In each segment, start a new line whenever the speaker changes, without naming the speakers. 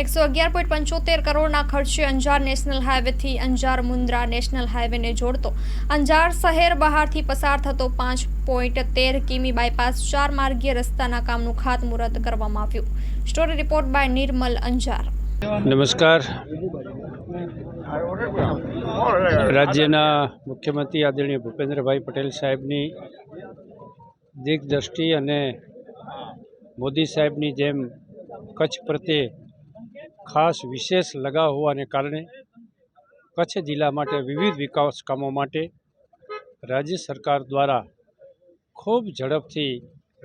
એકસો અગિયાર પોઈન્ટ પંચોતેર કરોડના ખર્ચે અંજાર નેશનલ હાઈવેથી અંજાર મુન્દ્રા નેશનલ હાઈવેને જોડતો. અંજાર શહેર બહારથી પસાર થતો પાંચ પોઈન્ટ તેર કિમી બાયપાસ ચાર માર્ગીય રસ્તાના કામનું ખાતમુહૂર્ત કરવામાં આવ્યું. Story report by Nirmal Anjar.
નમસ્કાર. રાજ્યના મુખ્યમંત્રી આદરણીય ભૂપેન્દ્રભાઈ પટેલ સાહેબની દિગ્દ્રષ્ટિ અને મોદી સાહેબની જેમ કચ્છ પ્રત્યે ખાસ વિશેષ લગાવ હોવાને કારણે કચ્છ જિલ્લા માટે વિવિધ વિકાસ કામો માટે રાજ્ય સરકાર દ્વારા ખૂબ ઝડપથી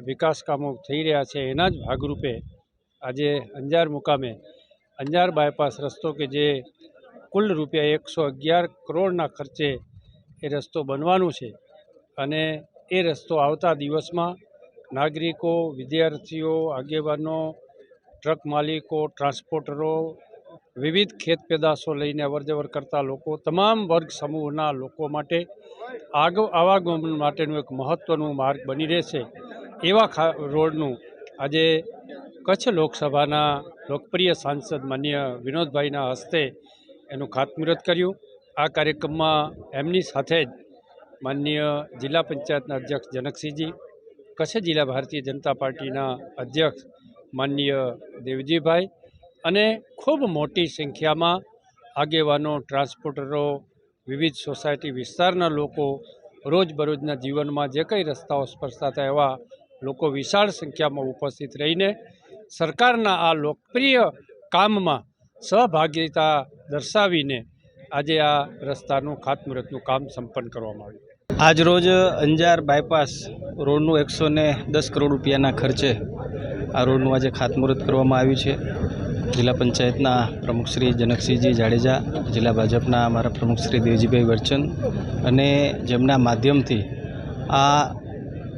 વિકાસ કામો થઈ રહ્યા છે. એના જ ભાગરૂપે આજે અંજાર મુકામે અંજાર બાયપાસ રસ્તો કે જે કુલ રૂપિયા એકસો અગિયાર કરોડના ખર્ચે એ રસ્તો બનવાનું છે અને એ રસ્તો આવતા દિવસમાં નાગરિકો, વિદ્યાર્થીઓ, આગેવાનો ટ્રક માલિકો, ટ્રાન્સપોર્ટરો, વિવિધ ખેત પેદાશો લઈને અવરજવર કરતા લોકો, તમામ વર્ગ સમૂહના લોકો માટે આગ, આવાગમન માટેનું એક મહત્ત્વનું માર્ગ બની રહેશે. એવા રોડનું આજે કચ્છ લોકસભાના લોકપ્રિય સાંસદ માન્ય વિનોદભાઈના હસ્તે એનું ખાતમુહૂર્ત કર્યું. આ કાર્યક્રમમાં એમની સાથે જ માનનીય જિલ્લા પંચાયતના અધ્યક્ષ જનકસિંહજી, કચ્છ જિલ્લા ભારતીય જનતા પાર્ટીના અધ્યક્ષ માનનીય દેવજીભાઈ અને ખૂબ મોટી સંખ્યામાં આગેવાનો, ટ્રાન્સપોર્ટરો, વિવિધ સોસાયટી વિસ્તારના લોકો રોજબરોજના જીવનમાં જે કંઈ રસ્તાઓ સ્પર્શતા એવા લોકો વિશાળ સંખ્યામાં ઉપસ્થિત રહીને સરકારના આ લોકપ્રિય કામમાં સહભાગિતા દર્શાવીને આજે આ રસ્તાનું ખાતમુહૂર્તનું કામ સંપન્ન કરવામાં આવ્યું.
આજ રોજ અંજાર બાયપાસ રોડનું એકસો દસ કરોડ રૂપિયાના ખર્ચે આ રોડનું આજે ખાતમુહૂર્ત કરવામાં આવ્યું છે. જિલ્લા પંચાયતના પ્રમુખ શ્રી જનકસિંહજી જાડેજા, જિલ્લા ભાજપના અમારા પ્રમુખ શ્રી દેવજીભાઈ વર્ચન અને જેમના માધ્યમથી આ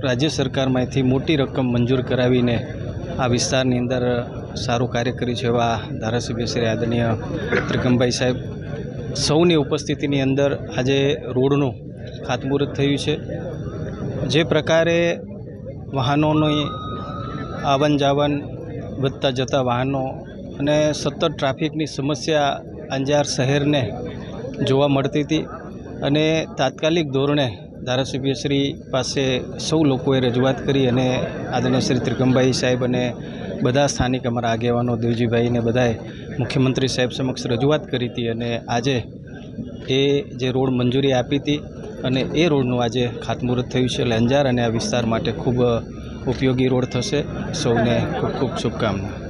રાજ્ય સરકારમાંથી મોટી રકમ મંજૂર કરાવીને આ વિસ્તારની અંદર સારું કાર્ય કર્યું છે એવા ધારાસભ્ય શ્રી આદરણીય ત્રિકમભાઈ સાહેબ સૌની ઉપસ્થિતિની અંદર આજે રોડનું ખાતમુહૂર્ત થયું છે. જે પ્રકારે વાહનોની આવન જાવન વધતા જતા વાહનો અને સતત ટ્રાફિકની સમસ્યા અંજાર શહેરને જોવા મળતી હતી અને તાત્કાલિક ધોરણે ધારાસભ્યશ્રી પાસે સૌ લોકોએ રજૂઆત કરી અને આદરણીય શ્રી ત્રિકમભાઈ સાહેબ અને બધા સ્થાનિક અમારા આગેવાનો દેવજીભાઈને બધાએ મુખ્યમંત્રી સાહેબ સમક્ષ રજૂઆત કરી હતી અને આજે એ જે રોડ મંજૂરી આપી હતી અને એ રોડનું આજે ખાતમુહૂર્ત થયું છે એટલે અંજાર અને આ વિસ્તાર માટે ખૂબ ઉપયોગી રોડ થશે. સૌને ખૂબ ખૂબ શુભકામના.